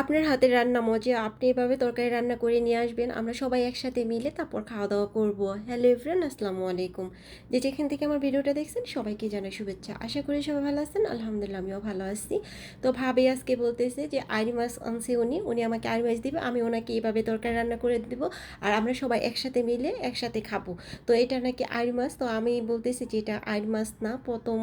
আপনার হাতের রান্না মজা, আপনি এভাবে তরকারি রান্না করে নিয়ে আসবেন, আমরা সবাই একসাথে মিলে তারপর খাওয়া দাওয়া করব। হ্যালো এভরিওয়ান, আসসালামু আলাইকুম। যে যেখান থেকে আমার ভিডিওটা দেখছেন, সবাইকে জানাই শুভেচ্ছা। আশা করি সবাই ভালো আছেন, আলহামদুলিল্লাহ আমিও ভালো আছি। তো ভাবে আজকে বলতেছে যে আইরি মাছ আনছে উনি উনি আমাকে আইরি মাছ দিবে, আমি ওনাকে এইভাবে তরকারি রান্না করে দিব আর আমরা সবাই একসাথে মিলে একসাথে খাব। তো এটা নাকি আইরি মাছ তো আমি বলতেছি যে, এটা আইরি মাছ না, প্রথম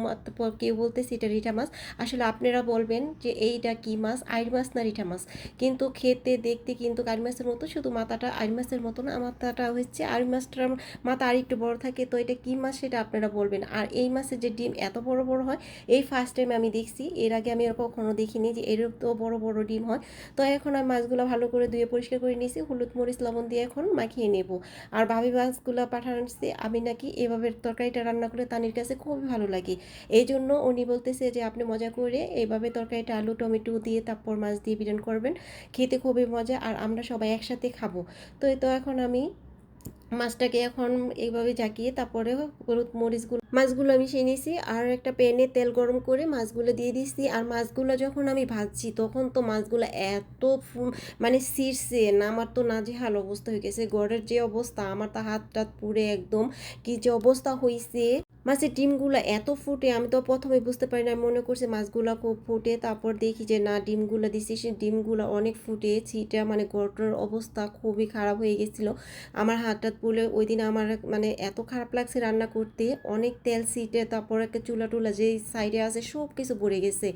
কেউ বলতেছে এটা রিঠা মাছ। আসলে আপনারা বলবেন যে, এইটা কি মাছ? আইরি মাছ না রিঠা মাছ? কিন্তু খেতে, দেখতে কিন্তু আড়ি মাছের মতো, শুধু মাথাটা আড়ি মাছের মতো না, মাথাটা হচ্ছে আড়ি মাছটার মাথা আর একটু বড় থাকে। তো এটা কি মাছ সেটা আপনারা বলবেন। আর এই মাছের যে ডিম এত বড় বড় হয়, এই ফার্স্ট টাইম আমি দেখছি। এর আগে আমি কখনো দেখিনি যে এরকম তো বড় বড় ডিম হয়। তো এখন আমি মাছগুলো ভালো করে ধুয়ে পরিষ্কার করে নিয়েছি। হলুদ মরিচ, লবণ দিয়ে এখন মাখিয়ে নেব। আর ভাবি মাছগুলো পাঠানোছি আমি নাকি এভাবে তরকারিটা রান্না করে তানির কাছে খুবই ভালো লাগে। এই জন্য উনি বলতেছে যে, আপনি মজা করে এইভাবে তরকারিটা, আলু, টমেটো দিয়ে তারপর মাছ দিয়ে বিরিয়ান করবেন। খেতে খুবই মজা আর আমরা সবাই একসাথে খাব। তো তো এখন আমি মাছটাকে এখন এইভাবে জাকিয়ে তারপরে হলুদ মরিচগুলো, মাছগুলো আমি সেই নিয়েছি আর একটা প্যানে তেল গরম করে মাছগুলো দিয়ে দিচ্ছি আর মাছগুলো যখন আমি ভাজছি তখন তো মাছগুলো এত মানে না আমার তো নাজেহাল অবস্থা হয়ে গেছে। গড়ের যে অবস্থা, আমার তো হাত টাত পুড়ে একদম। কি যে অবস্থা হয়েছে মাছের ডিমগুলো এত ফুটে, আমি তো প্রথমে বুঝতে পারি না মনে করছি মাছগুলো খুব ফুটে, তারপর দেখি যে না, ডিমগুলো দিছি সে ডিমগুলো অনেক ফুটে, ছিটা মানে গড়টার অবস্থা খুবই খারাপ হয়ে গেছিল। আমার হাতটা পুলে ওই দিন আমার মানে এত খারাপ লাগছে রান্না করতে, অনেক তেল ছিটে, তারপর একটা চুলা টুলা যে সাইডে আছে সব কিছু পড়ে গেছে।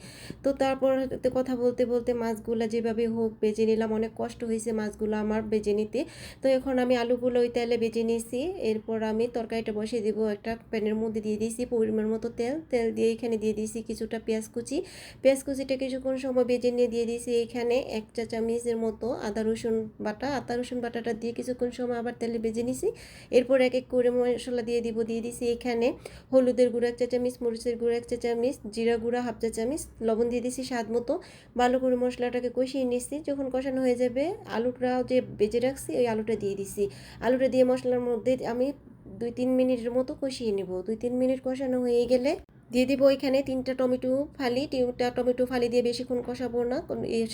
তো তারপর কথা বলতে বলতে মাছগুলো যেভাবে হোক বেজে নিলাম, অনেক কষ্ট হয়েছে মাছগুলো আমার বেজে নিতে। তো এখন আমি আলুগুলো ওই তেলে বেজে নিয়েছি এরপর আমি তরকারিটা বসিয়ে দিব একটা প্যানের মধ্যে। দিয়ে দিয়েছি, পরিমাণ মতো তেল। তেল দিয়ে এখানে দিয়ে দিয়েছি কিছুটা পেঁয়াজ কুচি। পেঁয়াজ কুচিটা কিছুক্ষণ সময় বেজে নিয়ে দিয়ে দিয়েছি এখানে এক চা চামচের মতো আদা, রসুন বাটা। আদা, রসুন বাটাটা দিয়ে কিছুক্ষণ সময় আবার তেলে বেজে নিছি। এরপর এক এক করে মশলা দিয়ে দিব, দিয়ে দিছি এখানে হলুদের গুঁড়ো এক চা চামচ, মরিচের গুঁড়ো এক চা চামচ, জিরা গুঁড়া হাফ চা চামচ, লবণ দিয়ে দিছি স্বাদ মতো। ভালো করে মশলাটাকে কষিয়ে নিচ্ছি যখন কষানো হয়ে যাবে, আলুটা যে বেজে রাখছি, ওই আলুটা দিয়ে দিছি। আলুটা দিয়ে মশলার মধ্যে আমি দুই তিন মিনিটের মতো কষিয়ে নেব। দুই তিন মিনিট কষানো হয়ে গেলে দিয়ে দিব এখানে তিনটা টমেটো ফালি। তিনটা টমেটো ফালি দিয়ে বেশিক্ষণ কষাবো না।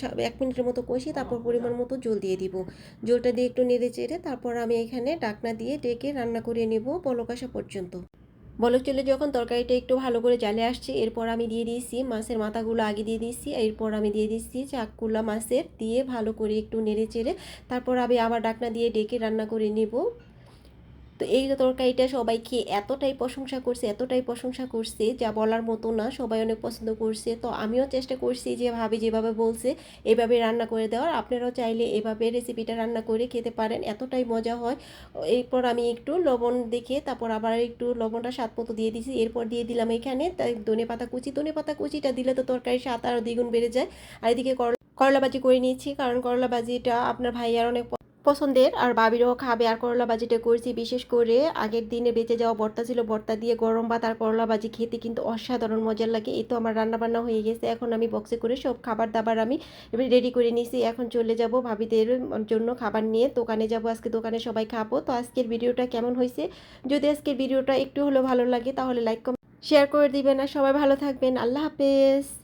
সব এক মিনিটের মতো কষি তারপর পরিমাণ মতো জল দিয়ে দিব। জলটা দিয়ে একটু নেড়ে চেড়ে তারপর আমি এখানে ডাকনা দিয়ে ডেকে রান্না করে নেব পলক আসা পর্যন্ত। বলক চলে যখন তরকারিটা একটু ভালো করে জালে আসছে, এরপর আমি দিয়ে দিয়েছি মাছের মাথাগুলো আগে দিয়ে দিয়েছি। এরপর আমি দিয়ে দিচ্ছি চাকুলা মাছের দিয়ে ভালো করে একটু নেড়ে চেড়ে তারপর আমি আবার ডাকনা দিয়ে ডেকে রান্না করে নেব। তো এই তরকারিটা সবাই খেয়ে এতটাই প্রশংসা করছে, এতটাই প্রশংসা করছে যা বলার মতো না, সবাই অনেক পছন্দ করছে। তো আমিও চেষ্টা করছি যে ভাবি যেভাবে বলছে, এভাবে রান্না করে দেওয়ার। আপনারাও চাইলে এভাবে রেসিপিটা রান্না করে খেতে পারেন, এতটাই মজা হয়। এরপর আমি একটু লবণ দেখে তারপর আবার একটু লবণটা স্বাদ মতো দিয়ে দিয়েছি এরপর দিয়ে দিলাম এখানে তাই ধনে পাতা কুচি। ধনে পাতা কুচিটা দিলে তো তরকারির স্বাদ আরও দ্বিগুণ বেড়ে যায়। আর এদিকে করলা করলা ভাজি করে নিয়েছি, কারণ করলা ভাজিটা আপনার ভাইয়ার অনেক পছন্দের, আর বাবিরও খাবে আর করলা ভাজিটা করছি। বিশেষ করে আগের দিনে বেঁচে যাওয়া বর্তা ছিল, বর্তা দিয়ে গরম ভাত আর করলা ভাজি খেতে কিন্তু অসাধারণ মজার লাগে। এই তো আমার রান্না বান্না হয়ে গেছে। এখন আমি বক্সে করে সব খাবার দাবার আমি রেডি করে নিয়েছি এখন চলে যাব ভাবিদের জন্য খাবার নিয়ে। দোকানে যাব, আজকে দোকানে সবাই খাব। তো আজকের ভিডিওটা কেমন হয়েছে? যদি আজকের ভিডিওটা একটু হলেও ভালো লাগে, তাহলে লাইক কমেন্ট শেয়ার করে দিবেন। আর সবাই ভালো থাকবেন। আল্লাহ হাফেজ।